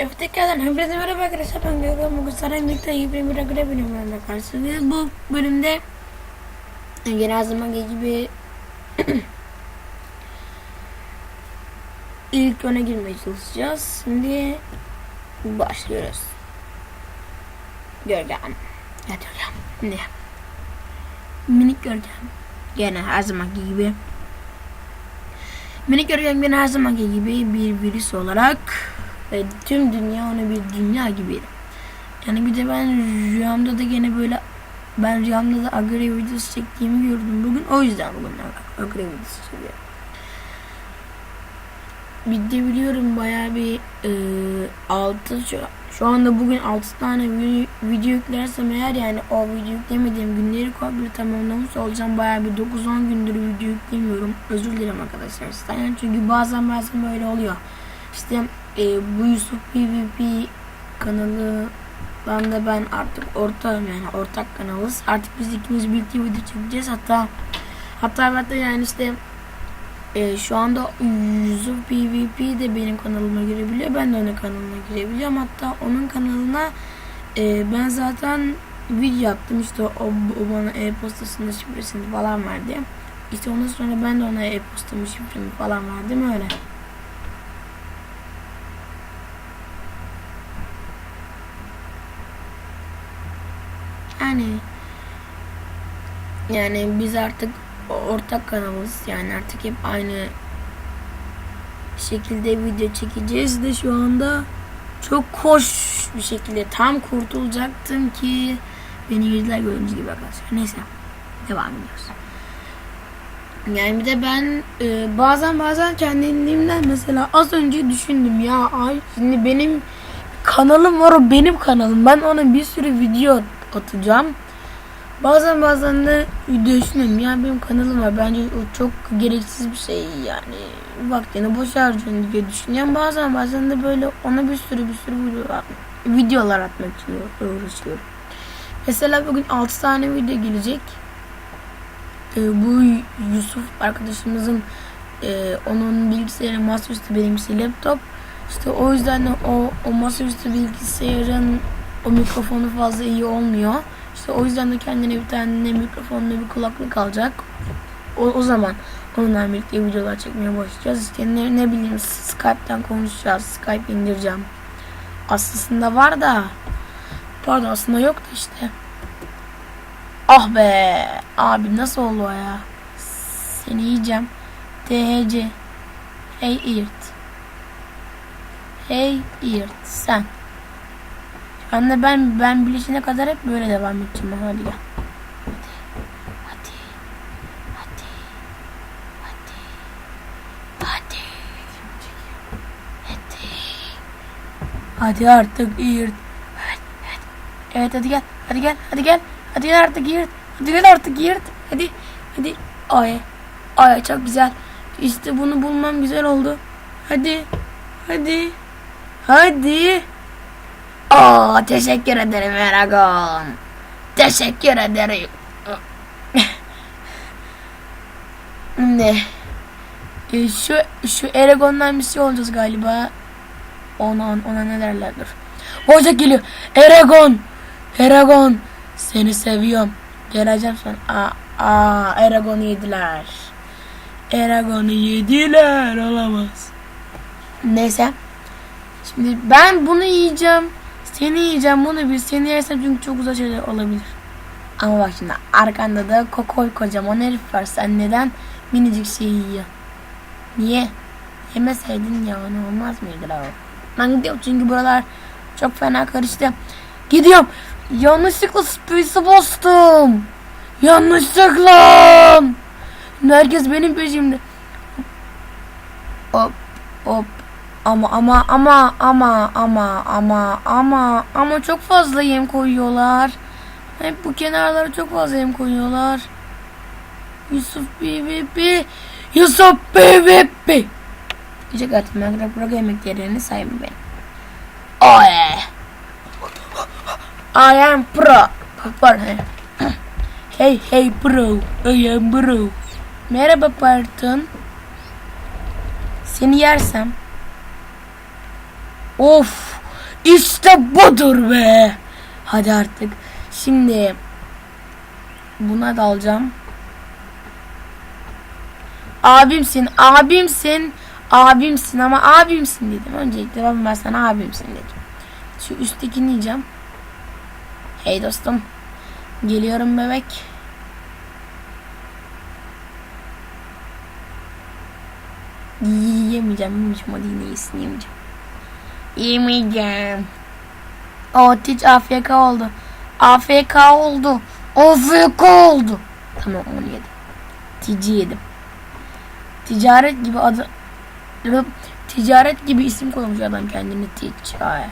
Evet tekrardan hepinize merhaba arkadaşlar ben Gökhan bugün Saray Birlikte yeni bir akre bölümlerinde karşınızdayız. Bu bölümde yine her zaman gibi ilk öne girmeye çalışacağız. Şimdi başlıyoruz. Görkem. Ya Görkem. Şimdi minik Görkem. Gene her zamanki gibi Minik Görkem gene her zamanki gibi bir virüs olarak ve tüm dünya ona bir dünya gibiydi. Yani bir de ben rüyamda da gene böyle ben rüyamda da agri videosu çektiğimi gördüm bugün. O yüzden bugün agri videosu çekiyorum. Bir de biliyorum bayağı bir e, altı şu, şu anda bugün 6 tane video, yüklersem eğer yani o video yüklemediğim günleri komple tamamlamış olacağım. Bayağı bir 9-10 gündür video yüklemiyorum. Özür dilerim arkadaşlar. sizden. Yani çünkü bazen bazen böyle oluyor. İşte e, bu Yusuf PvP kanalından da ben artık ortağım yani ortak kanalız. Artık biz ikimiz birlikte video çekeceğiz. Hatta hatta hatta yani işte e, şu anda Yusuf PvP de benim kanalıma girebiliyor. Ben de onun kanalına girebiliyorum. Hatta onun kanalına e, ben zaten video attım. İşte o, o bana e-postasında şifresini falan verdi. İşte ondan sonra ben de ona e-postamı şifremi falan verdim öyle. Yani yani biz artık ortak kanalız. Yani artık hep aynı şekilde video çekeceğiz de şu anda çok hoş bir şekilde tam kurtulacaktım ki beni yüzler gördüğünüz gibi arkadaşlar. Neyse devam ediyoruz. Yani bir de ben e, bazen bazen kendiliğimden mesela az önce düşündüm ya ay şimdi benim kanalım var o benim kanalım. Ben ona bir sürü video atacağım. Bazen bazen de video düşünüyorum ya benim kanalım var bence o çok gereksiz bir şey yani vaktini boş harcıyorsun diye düşünüyorum. Bazen bazen de böyle ona bir sürü bir sürü videolar, videolar atmak için uğraşıyorum. Mesela bugün 6 tane video gelecek. Ee, bu Yusuf arkadaşımızın e, onun bilgisayarı masaüstü benimkisi laptop. İşte o yüzden de o, o masaüstü bilgisayarın o mikrofonu fazla iyi olmuyor. İşte o yüzden de kendine bir tane mikrofonlu bir kulaklık alacak. O, o zaman onunla birlikte videolar çekmeye başlayacağız. İşte ne, ne bileyim Skype'ten konuşacağız. Skype indireceğim. Aslında var da pardon aslında yok da işte. Ah be abi nasıl oldu ya? Seni yiyeceğim. THC Hey Irt Hey Irt sen de ben ben bilişine kadar hep böyle devam edeceğim. Hadi gel. Hadi. Hadi. Hadi. Hadi. Hadi. Hadi artık yırt. Evet, evet. Evet hadi gel. Hadi gel. Hadi gel. Hadi gel artık yırt. Hadi gel artık yırt. Hadi. Hadi. Ay. Ay çok güzel. İşte bunu bulmam güzel oldu. Hadi. Hadi. Hadi. Aa, teşekkür ederim Eragon. Teşekkür ederim. ne? E, şu şu Eragon'dan bir şey olacağız galiba. Ona ona ne derler dur. Hoca geliyor. Eragon. Eragon. Seni seviyorum. Geleceğim sonra. Aa, aa Eragon'u yediler. Eragon'u yediler. Olamaz. Neyse. Şimdi ben bunu yiyeceğim. Seni yiyeceğim bunu bil. Seni yersem çünkü çok uzak şeyler olabilir. Ama bak şimdi arkanda da kokoy kocaman herif var. Sen neden minicik şeyi yiyor? Niye? Yemeseydin ya ne olmaz mıydı la? Ben gidiyorum çünkü buralar çok fena karıştı. Gidiyorum. Yanlışlıkla space'e bastım. Yanlışlıkla. Herkes benim peşimde. Hop hop ama ama ama ama ama ama ama ama çok fazla yem koyuyorlar. Hep bu kenarlara çok fazla yem koyuyorlar. Yusuf BVP Yusuf BVP Diyecek artık Minecraft Pro Gaming yerinin sahibi ben. Oy. I am pro. Pardon. Hey hey bro. I am bro. Merhaba Barton. Seni yersem Of İşte budur be. Hadi artık. Şimdi buna da alacağım. Abimsin, abimsin, abimsin ama abimsin dedim. Öncelikle ben, ben sana abimsin dedim. Şu üsttekini yiyeceğim. Hey dostum. Geliyorum bebek. Yiyemeyeceğim, yemeyeceğim. Hadi yine iyisin, yemeyeceğim. Yemeyeceğim. O hiç AFK oldu. AFK oldu. AFK oldu. Tamam onu yedim. TC yedim. Ticaret gibi adı ticaret gibi isim koymuş adam kendini. Ay.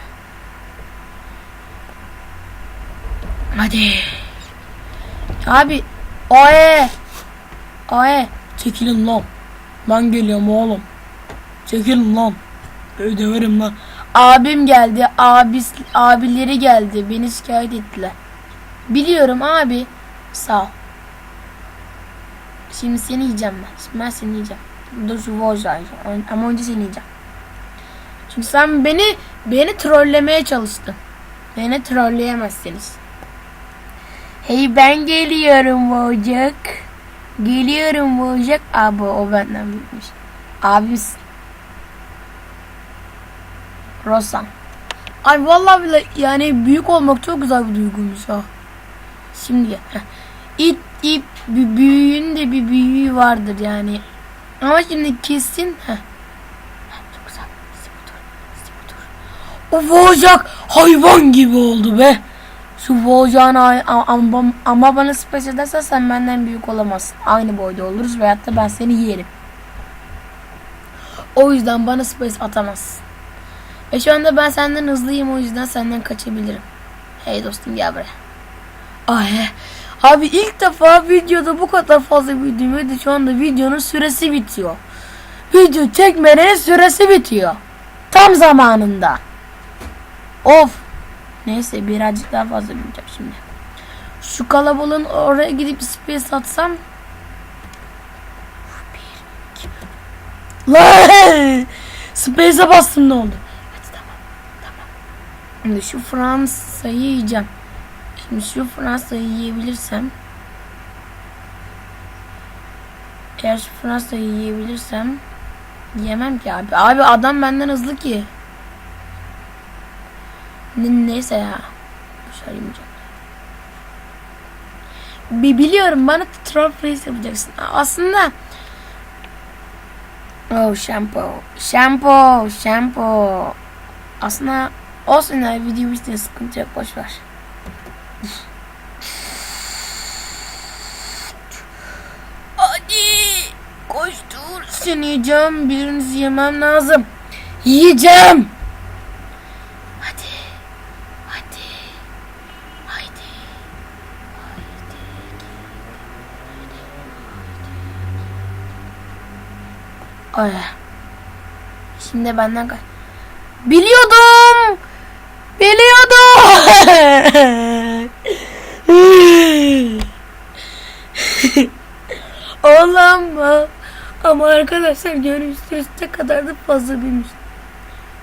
Hadi. Abi. Oye. Oye. Çekilin lan. Ben geliyorum oğlum. Çekilin lan. Ödeverim lan. Abim geldi. Abis, abileri geldi. Beni şikayet ettiler. Biliyorum abi. Sağ ol. Şimdi seni yiyeceğim ben. Şimdi ben seni yiyeceğim. Dur şu. Ama önce seni yiyeceğim. Çünkü sen beni beni trollemeye çalıştın. Beni trolleyemezsiniz. Hey ben geliyorum Vojak. Geliyorum Vojak. Abi o benden büyükmüş. Abimiz. Rosan. Ay vallahi bile yani büyük olmak çok güzel bir duyguymuş ha. Şimdi. Heh. İt ip bir büyüğün de bir büyüğü vardır yani. Ama şimdi kesin heh. Heh, Çok güzel. İşte budur. İşte budur. O boğacak hayvan gibi oldu be. Şu boğacağın ay- a- ama, ama bana space edersen sen benden büyük olamazsın. Aynı boyda oluruz veyahut da ben seni yerim. O yüzden bana space atamazsın. Ve şu anda ben senden hızlıyım o yüzden senden kaçabilirim. Hey dostum gel buraya. Ay. Abi ilk defa videoda bu kadar fazla video ve şu anda videonun süresi bitiyor. Video çekmenin süresi bitiyor. Tam zamanında. Of. Neyse birazcık daha fazla büyüyeceğim şimdi. Şu kalabalığın oraya gidip space atsam. Bir. Lan! Space'e bastım ne oldu? Şimdi şu Fransa'yı yiyeceğim. Şimdi şu Fransa'yı yiyebilirsem eğer şu Fransa'yı yiyebilirsem yemem ki abi. Abi adam benden hızlı ki. Ne, neyse ya. Bir şey yemeyeceğim. Bir biliyorum bana troll face yapacaksın. Aslında Oh shampoo. Shampoo. Shampoo. Aslında olsun ya video bitsin sıkıntı yok boş ver. Hadi. Koştur. Seni yiyeceğim. Birinizi yemem lazım. Yiyeceğim. Hadi. Hadi. Haydi. Haydi. Ay. Şimdi benden kaç. Biliyordum. Olamaz. Ama arkadaşlar görüşte üstte kadar da fazla büyümüş.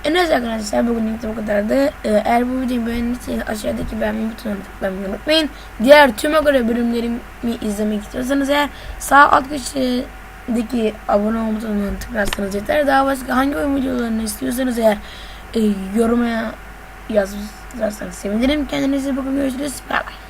E neyse arkadaşlar bugün bu kadardı. Ee, Eğer bu videoyu beğendiyseniz aşağıdaki beğenme butonuna tıklamayı unutmayın. Diğer tüm göre bölümlerimi izlemek istiyorsanız eğer sağ alt köşedeki abone ol butonuna tıklarsanız yeter. Daha başka hangi oyun videolarını istiyorsanız eğer e, yoruma yazarsanız sevinirim. Kendinize bakın görüşürüz. Bye bye.